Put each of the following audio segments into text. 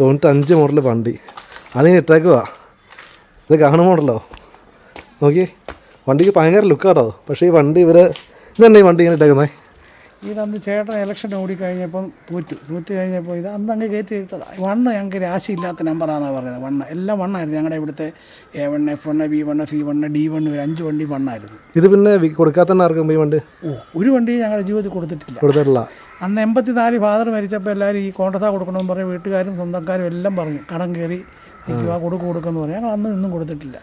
തൊണ്ണൂറ്റഞ്ച് മോഡൽ വണ്ടി. അതിന് ഇട്ടേക്കുവാ ഇത് കാണുമ്പോണ്ടല്ലോ. നോക്കി. വണ്ടിക്ക് ഭയങ്കര ലുക്കാട്ടോ പക്ഷേ ഈ വണ്ടി ഇവർ ഇതന്നെ ഈ വണ്ടി ഇങ്ങനെ ഇട്ടേക്കുന്നത് ഇതന്ന് ചേട്ടൻ ഇലക്ഷൻ ഓടിക്കഴിഞ്ഞപ്പം തോറ്റു. തോറ്റു കഴിഞ്ഞപ്പോൾ ഇത് അന്ന് അങ്ങ് കയറ്റി ഇട്ടതാണ് വണ്ണ് ഞങ്ങൾക്ക് രാശിയില്ലാത്ത നമ്പറാണെന്നാണ് പറയുന്നത്. വണ്ണ്. എല്ലാം വണ്ണായിരുന്നു. ഞങ്ങളുടെ ഇവിടുത്തെ A one F one B one C one D one ഒരു അഞ്ച് വണ്ടി വണ്ണായിരുന്നു. ഇത് പിന്നെ കൊടുക്കാത്ത ആർക്കും ഈ വണ്ടി? ഓ ഒരു വണ്ടി ഞങ്ങളുടെ ജീവിതത്തിൽ കൊടുത്തിട്ടില്ല. കൊടുത്തിട്ടില്ല. അന്ന് എൺപത്തി നാല് ഫാദർ മരിച്ചപ്പോൾ എല്ലാവരും ഈ കോണ്ടസ കൊടുക്കണമെന്ന് പറഞ്ഞ് വീട്ടുകാരും സ്വന്തക്കാരും എല്ലാം പറഞ്ഞു. കടം കയറി കൊടുക്കുക കൊടുക്കും കൊടുക്കുമെന്ന് പറഞ്ഞു. ഞങ്ങൾ അന്ന് ഇന്നും കൊടുത്തിട്ടില്ല.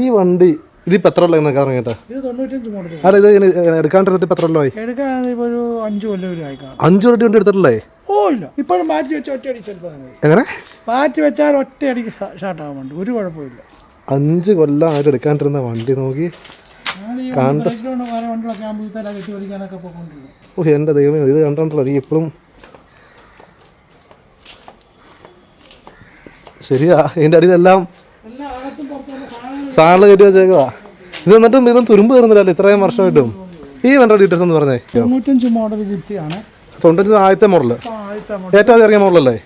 ഈ വണ്ടി ഇതിപ്പോൾ എത്ര കൊല്ലം എന്നൊക്കെ കേട്ടോ ഇത് തൊണ്ണൂറ്റഞ്ച് മോഡൽ അല്ല ഇത് ഇങ്ങനെ എടുക്കാണ്ടിരുന്നിട്ട് ഇപ്പോൾ എത്ര കൊല്ലമായി? എടുക്കാൻ ഇപ്പോൾ ഒരു അഞ്ച് കൊല്ലം ഒരു അഞ്ചു വണ്ടി എടുത്തിട്ടില്ലേ ഓ ഇല്ല. ഇപ്പോഴും മാറ്റി വെച്ച ചിലപ്പോൾ മതി എങ്ങനെ? മാറ്റി വെച്ചാൽ ഒറ്റ അടിക്ക് ഷാർട്ട് ആവുന്നുണ്ട് ഒരു കുഴപ്പമില്ല. അഞ്ച് കൊല്ലം ആരും എടുക്കാണ്ടിരുന്ന വണ്ടി നോക്കി. ഞങ്ങൾ ഈ വേറെ വണ്ടികളൊക്കെ കെട്ടി പോയിക്കൊണ്ടിരുന്നു. ഓ എന്റെ ദൈവമേ ഇത് കണ്ടോണ്ടല്ലോ നീ ഇപ്പോഴും ശരിയാ ഇതിന്റെ അടിയിലെല്ലാം എല്ലാം സാറിന് കയറ്റി വെച്ചേക്കുവാ. ഇത് എന്നിട്ടും ഇതും തുരുമ്പ് കയറുന്നില്ലല്ലോ ഇത്രയും വർഷമായിട്ടും. ഈ വേണ്ട ഡീറ്റെയിൽസ് എന്ന് പറഞ്ഞേ. തൊണ്ണൂറ്റഞ്ച് മോഡൽ ജിപ്സിയാണ് തൊണ്ണൂറ്റഞ്ച് ആദ്യത്തെ മോഡൽ ഏറ്റവും ആദ്യം ഇറങ്ങിയ മോഡലല്ലേ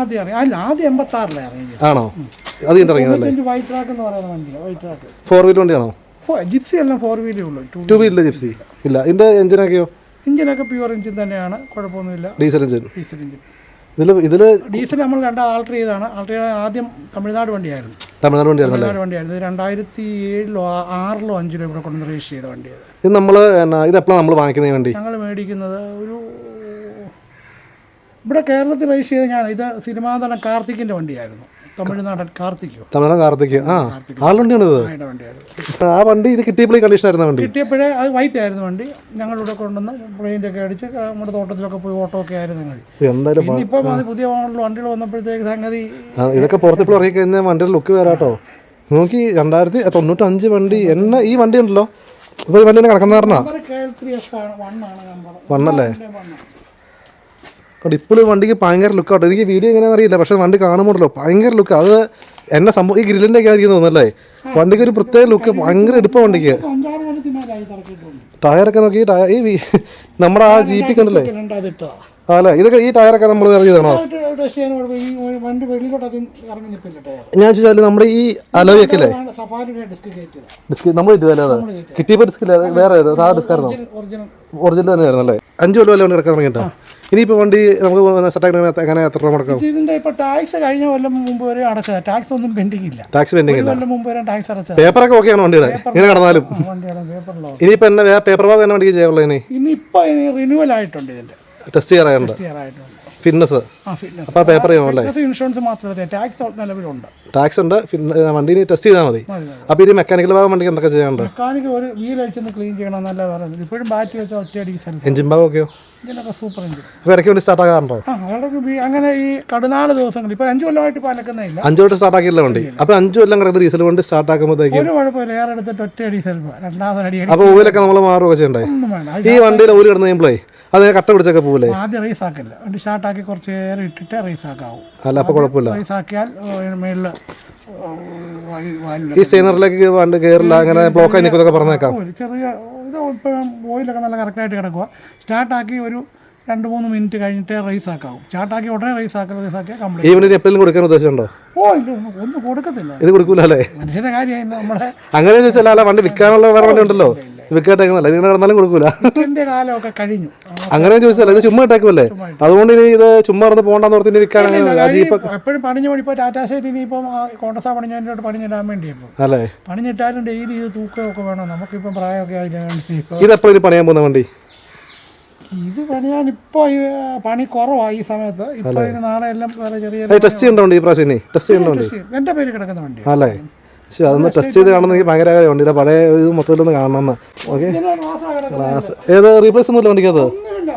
ആദ്യം അറിയാം അല്ല ആദ്യം എൺപത്താറിലാണ് ഇറങ്ങിയത്. ആണോ? അത് ഇറങ്ങിയതല്ലേ? വൈറ്റ് ട്രാക്ക് എന്ന് പറയുന്ന വണ്ടി വൈറ്റ് ട്രാക്ക് ഫോർ വീൽ വണ്ടിയാണോ? ജിപ്സി എല്ലാം ഫോർ വീലേ ഉള്ളൂ. ടു ടു വീലില്ല ജിപ്സി ഇല്ല ഇതിന്റെ എഞ്ചിനൊക്കെയോ എഞ്ചിനൊക്കെ പ്യുവർ എഞ്ചിൻ തന്നെയാണ് കുഴപ്പമൊന്നുമില്ല. ഡീസൽ എഞ്ചിൻ ഡീസൽ എഞ്ചിൻ ഇതിൽ ഇതിൽ ഡീസൽ നമ്മൾ രണ്ട് ആൾട്ടർ ചെയ്താണ് ആൾട്ടർ ചെയ്ത ആദ്യം തമിഴ്നാട് വണ്ടിയായിരുന്നു. തമിഴ്നാട് വണ്ടിയായിരുന്നു തമിഴ്നാട് വണ്ടിയായിരുന്നു. ഇത് രണ്ടായിരത്തി ഏഴിലോ ആറിലോ അഞ്ചിലോ ഇവിടെ കൊണ്ട് രജിസ്റ്റർ ചെയ്ത വണ്ടിയാണ് ഇത് നമ്മൾ ഇത് എപ്പോഴാണ് നമ്മൾ വാങ്ങിക്കുന്ന വണ്ടി? ഞങ്ങൾ മേടിക്കുന്നത് ഒരു ഇവിടെ കേരളത്തിൽ രജിസ്റ്റർ ചെയ്ത ഞാൻ ഇത് സിനിമാ നടൻ കാർത്തിക്കിന്റെ വണ്ടിയായിരുന്നു. തമിഴ്നാടൻ കാർത്തിക്കോ തമിഴ്നാട് കാർത്തിക് ആ ആളുണ്ടിയാണ് ഇത് ആ വണ്ടി ഇത് കിട്ടിയപ്പോൾ ഈ കണ്ടീഷൻ ആയിരുന്നു വണ്ടി? കിട്ടിയപ്പോഴേ അത് വൈറ്റ് ആയിരുന്നു വണ്ടി. ഞങ്ങളിവിടെ കൊണ്ടുവന്ന് പെയിന്റ് ഒക്കെ അടിച്ച് നമ്മുടെ തോട്ടത്തിലൊക്കെ പോയി ഓട്ടോ ഒക്കെ ആയിരുന്നു ഞങ്ങൾ. എന്തായാലും ഇപ്പം അത് പുതിയ വണ്ടികൾ വന്നപ്പോഴത്തേക്ക് സംഗതി ഇതൊക്കെ പുറത്തിപ്പോൾ ഇറങ്ങി കഴിഞ്ഞാൽ വണ്ടിയുടെ ലുക്ക് വരാട്ടോ നോക്കി രണ്ടായിരത്തി തൊണ്ണൂറ്റഞ്ച് വണ്ടി. എന്നെ ഈ വണ്ടി ഉണ്ടല്ലോ. ഇപ്പോൾ ഈ വണ്ടി എന്നെ കിടക്കുന്ന പറഞ്ഞാ number K L three F ആണ് നമ്പർ വണ്ണല്ലേ അപ്പോൾ ഇപ്പോൾ വണ്ടിക്ക് ഭയങ്കര ലുക്ക് ആട്ടോ. എനിക്ക് വീഡിയോ എങ്ങനെയാണെന്ന് അറിയില്ല പക്ഷേ വണ്ടി കാണുമ്പോഴല്ലോ ഭയങ്കര ലുക്ക് അത് എന്നെ സംഭവം ഈ ഗ്രില്ലിന്റെ ഒക്കെ ആയിരിക്കും തോന്നുന്നല്ലേ? വണ്ടിക്ക് ഒരു പ്രത്യേക ലുക്ക് ഭയങ്കര എടുപ്പം വണ്ടിക്ക്. ടയറൊക്കെ നോക്കി ടയർ ഈ നമ്മുടെ ആ ജീപ്പിക്ക് കണ്ടല്ലേ? അല്ലേ? ഇതൊക്കെ ഈ ടയറൊക്കെ നമ്മൾ ഇറങ്ങിയതാണോ വണ്ടി വെളിയിലോട്ട് അധികം ഇറങ്ങി നിൽപ്പില്ല ടയർ? ഞാൻ ചോദിച്ചാൽ നമ്മുടെ ഈ അലോയ് ഒക്കെ അല്ലേ സഫാരിയുടെ ഡിസ്ക് കയറ്റിയത് ഡിസ്ക് നമ്മൾ ഇട്ടതല്ലേ കിട്ടിയപ്പോൾ ഡിസ്ക് ഇല്ല? വേറെ? സാധാ ഡിസ്ക് ആയിരുന്നോ? ഒറിജിനൽ ഒറിജിനൽ തന്നെയായിരുന്നു അല്ലേ? അഞ്ച് കൊല്ലം വണ്ടി കിടക്കാൻ തുടങ്ങിയിട്ടാ? ഇനിയിപ്പോൾ വണ്ടി നമുക്ക് സെറ്റാക്കി എങ്ങനെ എത്ര രൂപ മുടക്കാം? ഇതിന്റെ ഇപ്പൊ ടാക്സ് കഴിഞ്ഞ കൊല്ലം മുമ്പ് വരെ അടച്ചത്. ടാക്സ് ഒന്നും പെൻഡിങ് ഇല്ല. ടാക്സ് പെൻഡിങ് ഇല്ല. കൊല്ലം മുമ്പ് വരെ ടാക്സ് അടച്ചത്. പേപ്പറൊക്കെ ഓക്കെയാണ് വണ്ടിയുടെ? ഇങ്ങനെ കടന്നാലും. വണ്ടിയുടെ പേപ്പറിലോ ഇനിയിപ്പോൾ എന്നെ പേപ്പർ ബാഗ് തന്നെ വണ്ടിക്ക് ചെയ്യാനുള്ളത് ഇനി? ഇനി ഇപ്പൊ റിന്യൂവൽ ആയിട്ടുണ്ട് ഇതിന്റെ. ടെസ്റ്റ് ചെയ്യാറുണ്ട് ഫിറ്റ്നസ് അപ്പോൾ പേപ്പർ ചെയ്യണമല്ലേ ഇൻഷുറൻസ് മാത്രമേ ടാക്സ് നിലവിലുണ്ട്. ടാക്സ് ഉണ്ട് ഫിൻ- വണ്ടി ഇനി ടെസ്റ്റ് ചെയ്താൽ മതി. അപ്പോൾ ഇനി മെക്കാനിക്കൽ ഭാഗം വണ്ടിക്ക് എന്തൊക്കെ ചെയ്യാനുണ്ട്? മെക്കാനിക്ക് ഒരു വീൽ അടിച്ചൊന്ന് ക്ലീൻ ചെയ്യണം എന്നല്ല പറയുന്നത്. ഇപ്പോഴും ബാറ്ററി വെച്ചാൽ ഒറ്റയടിക്ക് എഞ്ചിൻ ഭാഗം ഒക്കെയോ ഇതിനൊക്കെ സൂപ്പർ എഞ്ചിൻ അപ്പോൾ ഇടയ്ക്ക് വേണ്ടി സ്റ്റാർട്ട് ആകാറുണ്ടോ? ആ അവിടെയൊക്കെ വീ- അങ്ങനെ ഈ കടുനാല് ദിവസങ്ങൾ ഇപ്പൊ അഞ്ചു കൊല്ലമായിട്ട് ഇപ്പൊ അനക്കുന്നില്ല അഞ്ച് തൊട്ട് സ്റ്റാർട്ട് ആക്കിയില്ല വണ്ടി. അപ്പോൾ അഞ്ചു കൊല്ലം കിടക്കുന്ന ഡീസൽ വണ്ടി സ്റ്റാർട്ട് ആക്കുമ്പോഴത്തേക്കും ഒരു കുഴപ്പമില്ല ഏറെ എടുത്തിട്ട് ഒറ്റയടി സെൽഫ് രണ്ടാമത് അടി അടി അപ്പോൾ ഓയിലൊക്കെ നമ്മൾ മാറുകയൊക്കെ ചെയ്യണ്ടേ? ഒന്നും വേണ്ട. അത് ഈ വണ്ടിയിൽ ഓയിൽ കിടന്ന് കഴിയുമ്പോഴേ അത് കട്ട പിടിച്ചൊക്കെ പോകില്ലേ ആദ്യം റേസ് ആക്കില്ല. വണ്ടി സ്റ്റാർട്ടാക്കി കുറച്ച് നേരം ഇട്ടിട്ട് റേസ് ആക്കാവും. അല്ല അപ്പോൾ കുഴപ്പമില്ല. റേസ് ആക്കിയാൽ മേളിൽ ഈ സീനറിലേക്ക് വേണ്ട കയറില്ല അങ്ങനെ ബ്ലോക്ക് ആയി നിൽക്കുന്നൊക്കെ പറഞ്ഞേക്കാം. ചെറിയ ഇത് ഇപ്പം ഓയിലൊക്കെ നല്ല കറക്റ്റായിട്ട് കിടക്കുക സ്റ്റാർട്ടാക്കി ഒരു രണ്ട് മൂന്ന് മിനിറ്റ് കഴിഞ്ഞിട്ട് റൈസ് ആക്കാവും. സ്റ്റാർട്ടാക്കി ഉടനെ റൈസ് ആക്കി റൈസ് ആക്കിയാൽ കംപ്ലീറ്റ് ഈവനിങ് എപ്പോഴും കൊടുക്കാൻ ഉദ്ദേശമുണ്ടോ ഓ ഇല്ല ഒന്നും കൊടുക്കത്തില്ല. ഇത് കൊടുക്കൂലേ മനുഷ്യന്റെ കാര്യമായി കാര്യം നമ്മുടെ അങ്ങനെ ചോദിച്ചാൽ വണ്ടി വിൽക്കാനുള്ള വേറെ വണ്ടി ഉണ്ടല്ലോ. വിൽക്കാട്ടേക്കുന്നല്ല നിങ്ങൾ കിടന്നാലും കൊടുക്കൂല. കാലമൊക്കെ കഴിഞ്ഞു. അങ്ങനെ ചോദിച്ചല്ലേ ഇത് ചുമ്മാ ഇട്ടേക്കുമല്ലേ അതുകൊണ്ട് ഇനി ഇത് ചുമ്മാ ഇറന്ന് പോകണ്ടെന്ന് ഓർത്ത് ഇനി വിൽക്കാൻ എപ്പോഴും പണിഞ്ഞു പണി. ഇപ്പോൾ ടാറ്റാ സൈറ്റ് ഇനിയിപ്പം ആ കോണ്ടസ പണിഞ്ഞതിന്റെ പണിഞ്ഞിടാൻ വേണ്ടി ഇപ്പം അല്ലേ? പണിഞ്ഞിട്ടാലും ഡെയിലി ഇത് തൂക്കമൊക്കെ വേണം. നമുക്കിപ്പം പ്രായമൊക്കെ ആയില്ല ഇത് ഇനി പണിയാൻ പോകുന്ന വണ്ടി? ഇത് പണിയാൻ ഇപ്പോൾ പണി കുറവാണ് ഈ സമയത്ത്. ഇപ്പോൾ നാളെ എല്ലാം ചെറിയ ടെസ്റ്റ് ചെയ്യണ്ടോ ഈ പ്രാവശ്യം ഇനി? ടെസ്റ്റ് ചെയ്യേണ്ട എന്റെ പേര് കിടക്കുന്ന വണ്ടി അല്ലേ? പക്ഷേ അതൊന്ന് ടെസ്റ്റ് ചെയ്ത് കാണുന്ന എനിക്ക് ഭയങ്കര ആഗ്രഹം വണ്ടിയുടെ പഴയ ഇത് മൊത്തത്തിലൊന്ന് കാണണമെന്ന് ഓക്കെ? ഏത് റീപ്ലേസ് ഒന്നുമില്ല ഒന്നുമില്ല.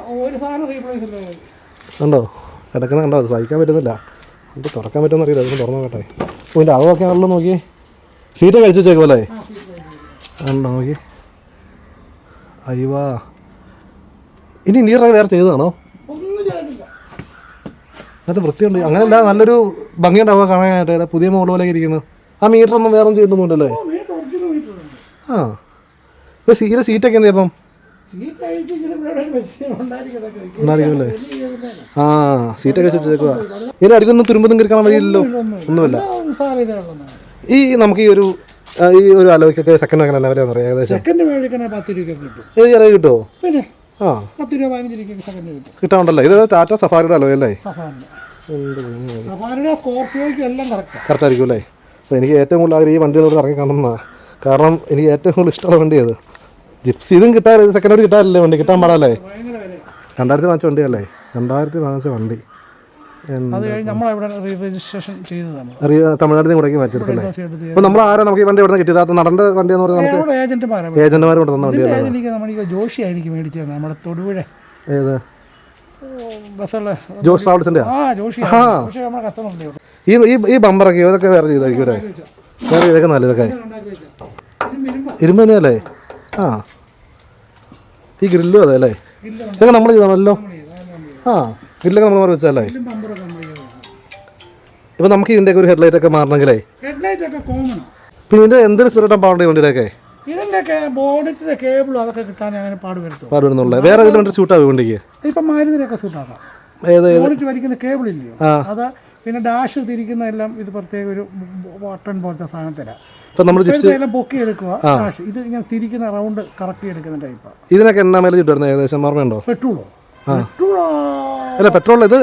ഉണ്ടോ കിടക്കുന്ന കണ്ടോ? അത് സഹിക്കാൻ പറ്റുന്നില്ല. ഇത് തുറക്കാൻ പറ്റുമെന്ന് അറിയില്ല. അതൊന്ന് തുറന്നു നോക്കട്ടെ. ഇതിന്റെ അളവൊക്കെ ആണല്ലോ നോക്കി സീറ്റ് കഴിച്ചു വെച്ചേക്കുമല്ലേ ഉണ്ടോ നോക്കി അയ്യവാ ഇനി നീറായി വേറെ ചെയ്തതാണോ? നല്ല വൃത്തിയുണ്ട്. അങ്ങനെയല്ല നല്ലൊരു ഭംഗിയുണ്ടാവുക കാണാനായിട്ട്. പുതിയ മോഡൽ ഇരിക്കുന്നത് ഇരിക്കുന്നു. ആ മീറ്റർ ഒന്നും വേറെ ഉണ്ട് ആ ഇപ്പൊ സീരെ സീറ്റൊക്കെ എന്താ ഇപ്പം ഉണ്ടായിരിക്കുമല്ലേ? ആ സീറ്റൊക്കെ വെച്ചേക്കുക ഇതിന് അടിയിലൊന്നും തുരുമ്പൊന്നും കിടക്കാൻ വഴിയില്ലല്ലോ? ഒന്നുമില്ല ഈ നമുക്ക് ഈ ഒരു ഈ ഒരു അലോയ്ക്കൊക്കെ സെക്കൻഡ് അങ്ങനെ എന്നാ പറയാം ഏകദേശം? സെക്കൻഡ് മേടിക്കണേ പത്ത് രൂപ കിട്ടും. ഇത് ചെറിയ കിട്ടുമോ പിന്നെ ആ. പത്ത് രൂപ പതിനഞ്ച് രൂപയ്ക്ക് സെക്കൻഡ് കിട്ടും. കിട്ടാണ്ടല്ലോ ഇത് ടാറ്റ സഫാരിയുടെ. അലോയല്ലേ സഫാരിയുടെ സ്കോർപ്പിയോയ്ക്കും എല്ലാം കറക്റ്റ് ആയിരിക്കും അല്ലേ അപ്പോൾ എനിക്ക് ഏറ്റവും കൂടുതൽ ആഗ്രഹം ഈ വണ്ടികളോട് ഇറങ്ങി കാണുന്ന കാരണം എനിക്ക് ഏറ്റവും കൂടുതൽ ഇഷ്ടമുള്ള വണ്ടി അത് ജിപ്സി ഇതും കിട്ടാറില്ല സെക്കൻഡ് ഹാൻഡ് കിട്ടാറില്ലേ വണ്ടി കിട്ടാൻ പാടല്ലേ? രണ്ടായിരത്തി വാങ്ങിച്ച വണ്ടിയല്ലേ? രണ്ടായിരത്തി വാങ്ങിച്ച വണ്ടി. തമിഴ്നാട്ടിൽ നിന്ന് കൂടെ മാറ്റിയെടുത്തല്ലേ അപ്പൊ അപ്പോൾ നമ്മൾ ആരാ നമുക്ക് ഈ വണ്ടി ഇവിടെ നിന്ന് കിട്ടിയത്? അത് നടന്റെ വണ്ടി എന്ന് പറഞ്ഞാൽ നമുക്ക് ഏജന്റുമാർ കൊണ്ട് തന്ന വണ്ടി ജോഷി ആയിരിക്കും മേടിച്ചത്. നമ്മുടെ തൊടുപുഴ. ഏത്? ബസ്സുള്ള ജോസ് ട്രാവൽസിന്റെ ആ ജോഷി നമ്മുടെ കസ്റ്റമർ. ഈ ഈ ഈ ബമ്പറൊക്കെ ഇതൊക്കെ വേറെ ചെയ്തായിരിക്കും അല്ലേ? വേറെ ഇതൊക്കെ നല്ല ഇതൊക്കെ. ഇരുമ്പ് തന്നെയല്ലേ? ആ. ഈ ഗ്രില്ലും അതെ അല്ലേ? ഇതൊക്കെ നമ്മൾ ചെയ്താണല്ലോ. ആ ഗ്രില്ലൊക്കെ നമ്മൾ മാറി വെച്ചല്ലേ ചെയ്തതാ. ഇപ്പം നമുക്ക് ഇതിന്റെ ഒരു ഹെഡ്ലൈറ്റ് ഒക്കെ മാറണമെങ്കിലേ? പിന്നെ ഇതിന്റെ എന്തൊരു സ്പിരിറ്റ് പാവണ്ട വണ്ടിയുടെയൊക്കെ? ഇതിന്റെയൊക്കെ ബോഡിന്റെ കേബിളും അതൊക്കെ കിട്ടാൻ അങ്ങനെ പാട് വരുത്തും പാട് വരുന്നുള്ളത് വേറെ ഏതെങ്കിലും വണ്ടി ഷൂട്ടാവും വണ്ടിക്ക്? ഇപ്പം മാരുതിനൊക്കെ ഷൂട്ടാക്കാം ഏത് ബോഡിറ്റ് വലിക്കുന്ന കേബിൾ ഇല്ലയോ? അത് പിന്നെ ഡാഷ് തിരിക്കുന്ന എല്ലാം ഇത് പ്രത്യേക ഒരു ബട്ടൺ പോലത്തെ സാധനത്തിലാണ് ഇപ്പം നമ്മൾ ജിപ്സി എല്ലാം പൊക്കി എടുക്കുക ഡാഷ്. ഇത് ഇങ്ങനെ തിരിക്കുന്ന റൗണ്ട് കറക്റ്റ് എടുക്കുന്ന ടൈപ്പാണ് ഇതിനൊക്കെ എന്നാ മൈലേജ് ചുറ്റുമായിരുന്നു ഏകദേശം ഓർമ്മയുണ്ടോ? പെട്രോളോ? പെട്രോളോ. അല്ല പെട്രോൾ ഇത്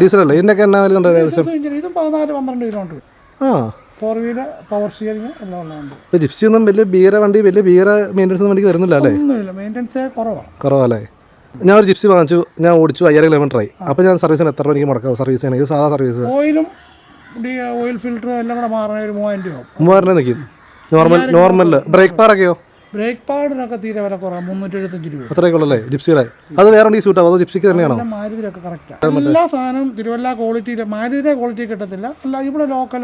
ഡീസലല്ലേ ഇതിന്റെയൊക്കെ എന്നാ മൈലേജ് ഉണ്ട് ഏകദേശം ഇതും പതിനാല് പന്ത്രണ്ട് കിലോമീറ്റർ ആ. ഫോർ വീലർ പവർ സ്റ്റിയറിംഗ് എല്ലാം ഉള്ളതുണ്ട്. ഇപ്പോൾ ജിപ്സി ഒന്നും വലിയ ബീര വണ്ടി വലിയ ബീര മെയിന്റെനൻസ് ഒന്നും വണ്ടിക്ക് വരുന്നില്ല അല്ലേ? ഒന്നുമില്ല മെയിന്റെനൻസ് കുറവാണ് കുറവല്ലേ ഞാൻ ഒരു ജിപ്സി വാങ്ങിച്ചു ഞാൻ ഓടിച്ചു അയ്യായിരം കിലോമീറ്റർ ആയി. അപ്പോൾ ഞാൻ സർവീസിന് എത്ര എനിക്ക് മുടക്കാം? സർവീസ് ചെയ്യണം ഇത് സാധാ സർവീസ് ഓയിലും ഓയിൽ ഫിൽറ്റർ എല്ലാം കൂടെ മാറണ ഒരു മൂവായിരം രൂപ മൂവായിരം രൂപ നിൽക്കും നോർമൽ നോർമൽ ബ്രേക്ക് പാറൊക്കെയോ ബ്രേക്ക് പാഡിനൊക്കെ തീരെ വില കുറവാണ് മുന്നൂറ്റി എഴുപത്തഞ്ച് രൂപ. അത്രയൊക്കെ ഉള്ളല്ലേ? ജിപ്സിയുടെ അത് വേറെ ഈ സ്യൂട്ടാവും അത് ജിപ്സിക്ക് തന്നെയാണോ? മാരുതിയിലൊക്കെ കറക്റ്റാണ് എല്ലാ സാധനവും തിരുവല്ല ക്വാളിറ്റിയിൽ മാരുതിയുടെ ക്വാളിറ്റി കിട്ടത്തില്ല. അല്ല ഇവിടെ ലോക്കൽ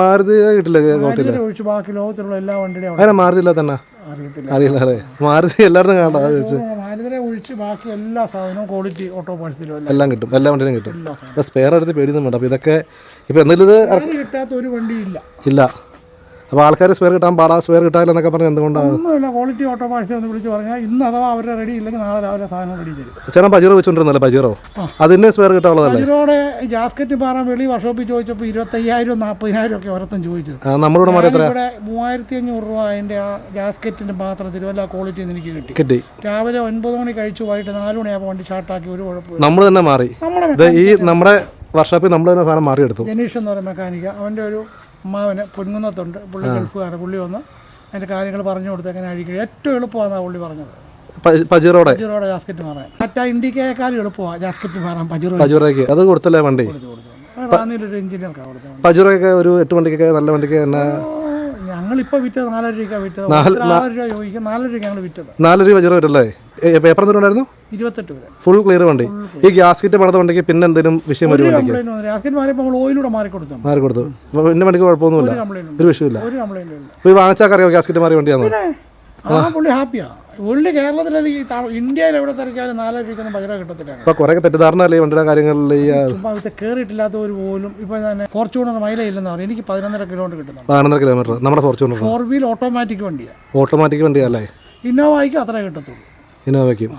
മാരുതി കിട്ടില്ല മാരുതി ഒഴിച്ച് ബാക്കി ലോകത്തിലുള്ള എല്ലാ വണ്ടിയുടെയും അങ്ങനെ മാരുതിയില്ല തന്നെ അറിയത്തില്ല. അറിയില്ല അല്ലേ? മാരുതി എല്ലായിടത്തും കാണാം അത് വെച്ച്. മാരുതിരെ ഒഴിച്ച് ബാക്കി എല്ലാ സാധനവും ക്വാളിറ്റി ഓട്ടോ പാഴ്സിലും എല്ലാം. കിട്ടും. എല്ലാ വണ്ടിയിലും കിട്ടും. സ്പെയർ എടുത്ത് പേടിയൊന്നും വേണ്ട. അപ്പോൾ ഇതൊക്കെ ഇപ്പോൾ എന്തെങ്കിലും ഇത് കിട്ടാത്ത ഒരു വണ്ടിയില്ല ഇല്ല. അപ്പോൾ ആൾക്കാർ സ്പെയർ കിട്ടാൻ പാടാ സ്പെയർ എന്നൊക്കെ പറഞ്ഞ് എന്തുകൊണ്ടാണ് ഒന്നുമില്ല ക്വാളിറ്റി ഓട്ടോ പാഴ്സൽ ഒന്ന് വിളിച്ച് പറഞ്ഞാൽ ഇന്ന് അഥവാ അവരുടെ റെഡി ഇല്ലെങ്കിൽ നാളെ രാവിലെ സാധനം റെഡി തരും. ചേട്ടൻ പജിറോ വെച്ചോണ്ടിരുന്നല്ലേ പജിറോ അതിന് സ്പെയർ കിട്ടാനുള്ളതല്ലേ ഇതിനോട് ജാസ്കറ്റ് പാറാൻ വെളി വർഷോപ്പിൽ ചോദിച്ചപ്പോൾ ഇരുപത്തയ്യായിരം നാൽപ്പതിനായിരം ഒക്കെ ഒരത്തും ചോദിച്ചത്. നമ്മളോട് ഇവിടെ മൂവായിരത്തി അഞ്ഞൂറ് രൂപ അതിന്റെ ആ ജാസ്കറ്റിന്റെ പാത്രത്തിൽ തിരുവല്ല ക്വാളിറ്റി എനിക്ക് കിട്ടി. കിട്ടി. രാവിലെ ഒൻപത് മണി കഴിച്ചു വൈകിട്ട് നാല് മണിയാകുമ്പോൾ വണ്ടി ഷാർട്ടാക്കി ഒരു കുഴപ്പമില്ല നമ്മൾ തന്നെ മാറി. ഈ നമ്മുടെ വർഷോപ്പിൽ നമ്മൾ തന്നെ സാധനം മാറിയെടുത്തു. ജനീഷ് എന്ന് പറയുന്ന മെക്കാനിക്ക അവന്റെ ഒരു അമ്മാവന് പൊൻകുന്നത്തുണ്ട് പുള്ളി ഗൾഫുകാരെ. പുള്ളി വന്ന് അതിന്റെ കാര്യങ്ങൾ പറഞ്ഞു കൊടുത്ത് എങ്ങനെ അഴിക്കുക ഏറ്റവും എളുപ്പമാണ് പുള്ളി പറഞ്ഞത്. പജിറോടെ? പജിറോടെ ജാസ്കറ്റ് മാറാൻ. മറ്റാ ഇന്ത്യക്കാരും എളുപ്പമാണ് ജാസ്കറ്റ് മാറാൻ പജുറോ പജീറോയ്ക്ക്. അത് കൊടുത്തല്ലേ വണ്ടി? റാന്നിയിലൊരു എഞ്ചിനീയർക്കാണ് കൊടുത്തത്. പജീറോയൊക്കെ ഒരു എട്ട് വണ്ടിക്കൊക്കെ നല്ല വണ്ടിക്ക് തന്നെ ഞങ്ങളിപ്പോൾ വിറ്റത് നാലര രൂപയ്ക്കാണ് വിറ്റത്. നാലര രൂപ ചോദിക്കും നാലര രൂപ ഞങ്ങൾ വിറ്റത്. നാലര രൂപ പജീറോ വരല്ലേ? പേപ്പർ എന്തുണ്ടായിരുന്നു ഇരുപത്തെട്ട് വരെ. ഫുൾ ക്ലിയർ വണ്ടി. ഈ ഗ്യാസ് കിറ്റ് പണിത വണ്ടിക്ക് പിന്നെ എന്തെങ്കിലും വിഷയം വരും ഓയിലൂടെ മാറി കൊടുത്തു മാറി കൊടുത്തു പിന്നെ വണ്ടിക്ക് കുഴപ്പമൊന്നുമില്ല. ഒരു വിഷയമില്ല വാങ്ങിച്ചാക്കറിയോ വാങ്ങിച്ചാൽ ഗ്യാസ് കിറ്റ് മാറി വണ്ടിയാണോ ആ. പുള്ളി പുള്ളി ഇന്ത്യയിൽ എവിടെ തിരക്കാലും രൂപയ്ക്കൊന്നും കിട്ടത്തില്ല കുറേ തെറ്റിദ്ധാരണ അല്ലേ വണ്ടിയുടെ കാര്യങ്ങളിൽ കയറിയിട്ടില്ലാത്തവർ പോലും ഞാൻ ഫോർച്യൂണർ മൈലയില്ലെന്ന് പറയും എനിക്ക് പതിനൊന്നര കിലോമീറ്റർ കിട്ടുന്നുണ്ട് നാനൂറ് കിലോമീറ്റർ നമ്മുടെ ഫോർച്യൂണർ ഫോർ വീൽ ഓട്ടോമാറ്റിക് വണ്ടിയാണ് ഓട്ടോമാറ്റിക് വണ്ടിയല്ലേ ഇന്നോവയ്ക്കും അത്രേ കിട്ടത്തുള്ളൂ. ഇന്നോവയ്ക്കും